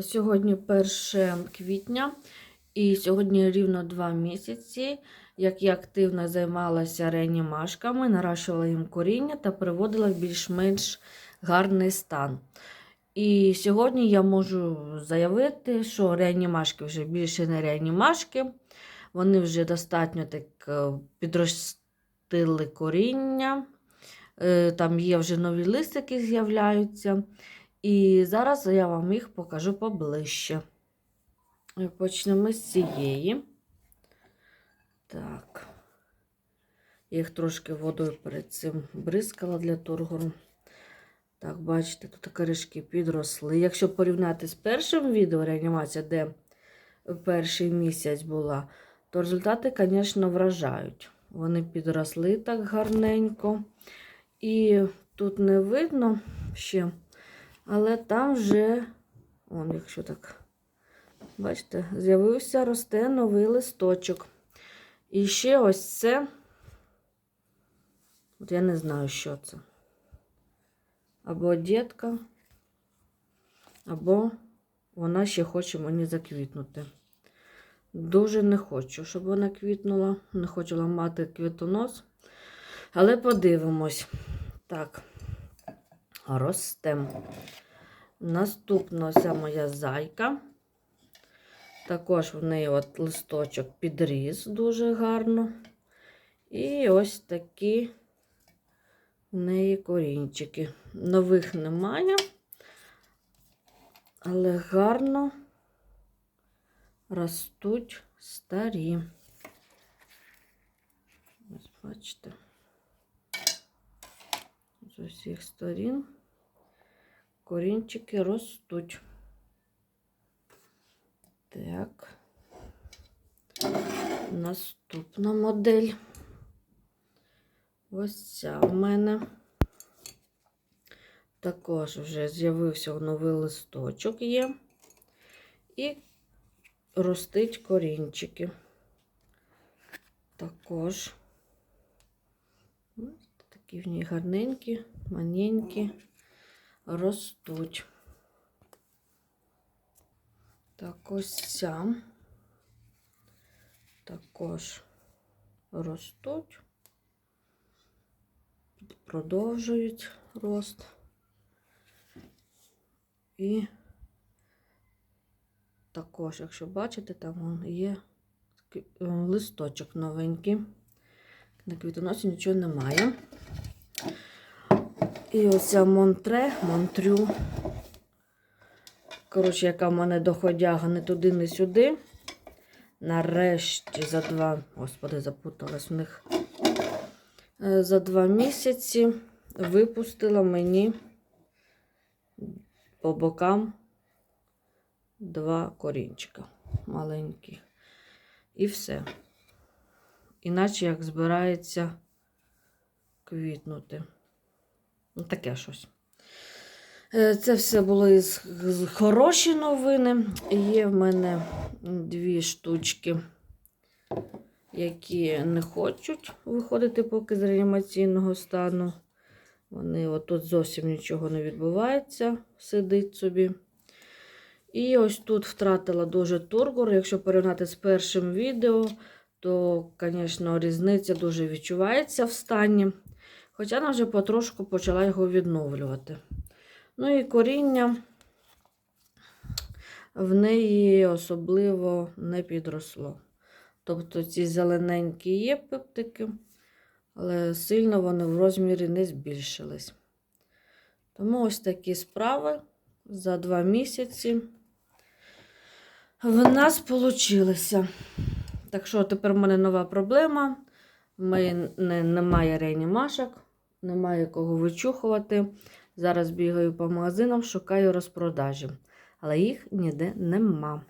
Сьогодні 1 квітня, і сьогодні рівно 2 місяці, як я активно займалася реанімашками, наращувала їм коріння та приводила в більш-менш гарний стан. І сьогодні я можу заявити, що реанімашки вже більше не реанімашки. Вони вже достатньо так е, підростили коріння. Е, Там є вже нові листики з'являються. І зараз я вам їх покажу поближче. Почнемо з цієї. Так. Я їх трошки водою перед цим бризкала для тургору. Так, бачите, тут корішки підросли. Якщо порівняти з першим відео реанімація, де перший місяць була, то результати, звісно, вражають. Вони підросли так гарненько. І тут не видно ще, але там вже, он, якщо так, бачите, з'явився, росте новий листочок. І ще ось це, от я не знаю, що це. Або дітка, або вона ще хоче мені заквітнути. Дуже не хочу, щоб вона квітнула. Не хочу ламати квітонос. Але подивимось. Так, ростемо. Наступна ця моя зайка. Також в неї от листочок підріс дуже гарно. І ось такі в неї корінчики. Нових немає, але гарно ростуть старі. Ось бачите. З усіх сторін корінчики ростуть. Так. Наступна модель. Ось ця в мене. Також вже з'явився новий листочок є. І ростить корінчики. Також такі в ній гарненькі, маненькі, ростуть. Так, ось ця також ростуть, продовжують рост. І також, якщо бачите, там є е, листочок новенький. На квітоносі нічого немає. І оця Монтре, Монтрю. Коротше, яка в мене доходяга не туди, не сюди. Нарешті за два, господи, запуталась в них. Е, За два місяці випустила мені по бокам два корінчика маленькі. І все. Іначе як збирається квітнути. Ну, таке щось. Е, Це все були хороші новини. Є в мене дві штучки, які не хочуть виходити поки з реанімаційного стану. Вони отут зовсім нічого не відбувається, сидить собі. І ось тут втратила дуже тургор. Якщо порівняти з першим відео, то, звісно, різниця дуже відчувається в стані. Хоча вона вже потрошку почала його відновлювати. Ну і коріння в неї особливо не підросло. Тобто ці зелененькі є пептики, але сильно вони в розмірі не збільшились. Тому ось такі справи за два місяці в нас вийшло. Так що тепер в мене нова проблема. В мене немає реанімашок, немає кого вичухувати. Зараз бігаю по магазинам, шукаю розпродажі, але їх ніде нема.